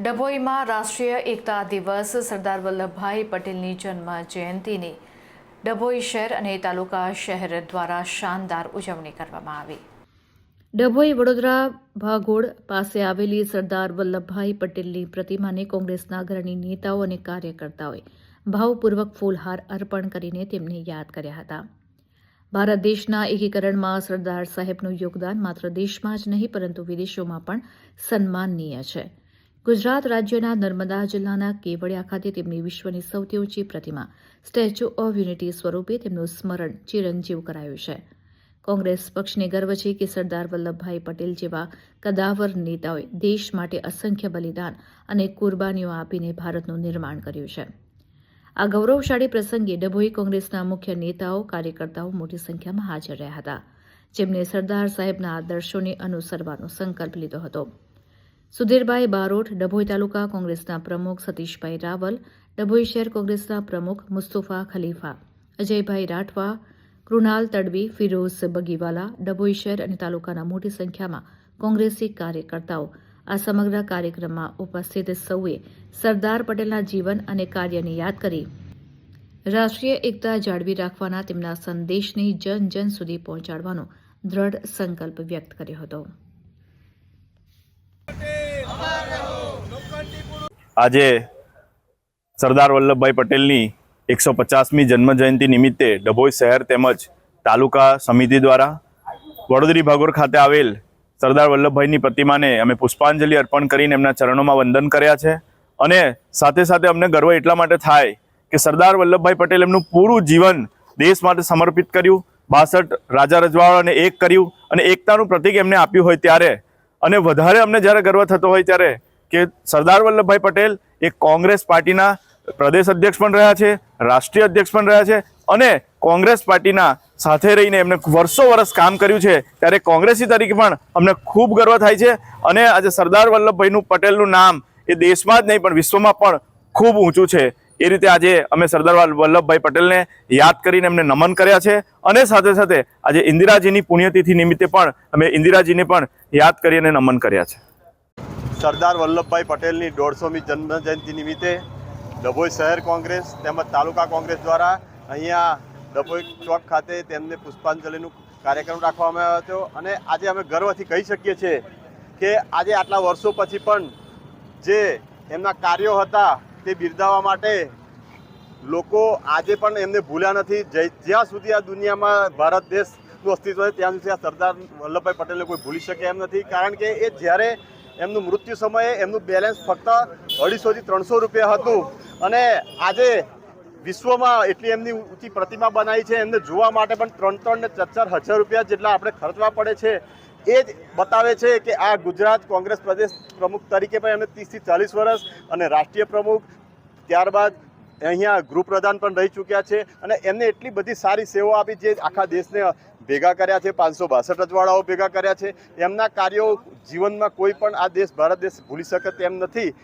ડભોઈમાં રાષ્ટ્રીય એકતા દિવસ સરદાર વલ્લભભાઈ પટેલની જન્મ જયંતિની ડભોઈ શહેર અને તાલુકા શહેર દ્વારા શાનદાર ઉજવણી કરવામાં આવી. ડભોઈ વડોદરા ભાગોળ પાસે આવેલી સરદાર વલ્લભભાઈ પટેલની પ્રતિમાને કોંગ્રેસના અગ્રણી નેતાઓ અને કાર્યકર્તાઓએ ભાવપૂર્વક ફૂલહાર અર્પણ કરીને તેમને યાદ કર્યા હતા. ભારત દેશના એકીકરણમાં સરદાર સાહેબનું યોગદાન માત્ર દેશમાં જ નહીં, પરંતુ વિદેશોમાં પણ સન્માનનીય છે. ગુજરાત રાજ્યના નર્મદા જિલ્લાના કેવડિયા ખાતે તેમની વિશ્વની સૌથી ઊંચી પ્રતિમા, સ્ટેચ્યુ ઓફ યુનિટી સ્વરૂપે તેમનું સ્મરણ ચિરંજીવ કરાયું છે. કોંગ્રેસ પક્ષને ગર્વ છે કે સરદાર વલ્લભભાઈ પટેલ જેવા કદાવર નેતાઓએ દેશ માટે અસંખ્ય બલિદાન અને કુરબાનીઓ આપીને ભારતનું નિર્માણ કર્યું છે. આ ગૌરવશાળી પ્રસંગે ડભોઈ કોંગ્રેસના મુખ્ય નેતાઓ, કાર્યકર્તાઓ મોટી સંખ્યામાં હાજર રહ્યા હતા, જેમને સરદાર સાહેબના આદર્શોને અનુસરવાનો સંકલ્પ લીધો હતો. સુધીરભાઈ બારોટ, ડભોઈ તાલુકા કોંગ્રેસના પ્રમુખ સતીશભાઈ રાવલ, ડભોઈ શહેર કોંગ્રેસના પ્રમુખ મુસ્તુફા ખલીફા, અજયભાઈ રાઠવા, કૃણાલ તડવી, ફિરોઝ બગીવાલા, ડભોઈ શહેર અને તાલુકાના મોટી સંખ્યામાં કોંગ્રેસી કાર્યકર્તાઓ આ સમગ્ર કાર્યક્રમમાં ઉપસ્થિત સૌએ સરદાર પટેલના જીવન અને કાર્યને યાદ કરી. રાષ્ટ્રીય એકતા જાળવી રાખવાના તેમના સંદેશને જન જન સુધી પહોંચાડવાનો દ્રઢ સંકલ્પ વ્યક્ત કર્યો હતો. આજે સરદાર વલ્લભભાઈ પટેલની એકસો પચાસમી જન્મજયંતિ નિમિત્તે ડભોઈ શહેર તેમજ તાલુકા સમિતિ દ્વારા વડોદરી ભાગોળ ખાતે આવેલ સરદાર વલ્લભભાઈની પ્રતિમાને અમે પુષ્પાંજલિ અર્પણ કરીને એમના ચરણોમાં વંદન કર્યા છે. અને સાથે સાથે અમને ગર્વ એટલા માટે થાય કે સરદાર વલ્લભભાઈ પટેલ એમનું પૂરું જીવન દેશ માટે સમર્પિત કર્યું, બાસઠ રાજા રજવાડાને એક કર્યું અને એકતાનું પ્રતીક એમને આપ્યું હોય ત્યારે અને વધારે અમને જ્યારે ગર્વ થતો હોય ત્યારે કે સરદાર વલ્લભભાઈ પટેલ એ કોંગ્રેસ પાર્ટીના પ્રદેશ અધ્યક્ષ પણ રહ્યા છે, રાષ્ટ્રીય અધ્યક્ષ પણ રહ્યા છે અને કોંગ્રેસ પાર્ટીના સાથે રહીને એમને વર્ષો વર્ષ કામ કર્યું છે, ત્યારે કોંગ્રેસી તરીકે પણ અમને ખૂબ ગર્વ થાય છે અને આજે સરદાર વલ્લભભાઈનું પટેલનું નામ એ દેશમાં જ નહીં પણ વિશ્વમાં પણ ખૂબ ઊંચું છે. એ રીતે આજે અમે સરદાર વલ્લભભાઈ પટેલને યાદ કરીને એમને નમન કર્યા છે અને સાથે સાથે આજે ઇન્દિરાજીની પુણ્યતિથિ નિમિત્તે પણ અમે ઇન્દિરાજીને પણ યાદ કરીને નમન કર્યા છે. સરદાર વલ્લભભાઈ પટેલની દોઢસોમી જન્મજયંતિ નિમિત્તે ડભોઈ શહેર કોંગ્રેસ તેમજ તાલુકા કોંગ્રેસ દ્વારા અહીંયા ડભોઈ ચોક ખાતે તેમને પુષ્પાંજલિનું કાર્યક્રમ રાખવામાં આવ્યો હતો અને આજે અમે ગર્વથી કહી શકીએ છીએ કે આજે આટલા વર્ષો પછી પણ જે એમના કાર્યો હતા તે બિરદાવવા માટે લોકો આજે પણ એમને ભૂલ્યા નથી. જય- સુધી આ દુનિયામાં ભારત દેશનું અસ્તિત્વ છે, ત્યાં સુધી આ સરદાર વલ્લભભાઈ પટેલને કોઈ ભૂલી શકે એમ નથી. કારણ કે એ જ્યારે એમનું મૃત્યુ સમયે એમનું બેલેન્સ ફક્ત અઢીસોથી ત્રણસો રૂપિયા હતું અને આજે વિશ્વમાં એટલી એમની ઊંચી પ્રતિમા બનાવી છે. એમને જોવા માટે પણ ત્રણ ત્રણ ને ચાર ચાર હજાર રૂપિયા જેટલા આપણે ખર્ચવા પડે છે. એ જ બતાવે છે કે આ ગુજરાત કોંગ્રેસ પ્રદેશ પ્રમુખ તરીકે પણ એમને ત્રીસથી ચાલીસ વર્ષ અને રાષ્ટ્રીય પ્રમુખ ત્યારબાદ અહીંયા ગૃહપ્રધાન પણ રહી ચૂક્યા છે અને એમને એટલી બધી સારી સેવાઓ આપી જે આખા દેશને ભેગા કર્યા છે, પાંચસો બાસઠ રજવાડાઓ ભેગા કર્યા છે. એમના કાર્યો જીવનમાં કોઈ પણ આ દેશ, ભારત દેશ ભૂલી શકે તેમ નથી.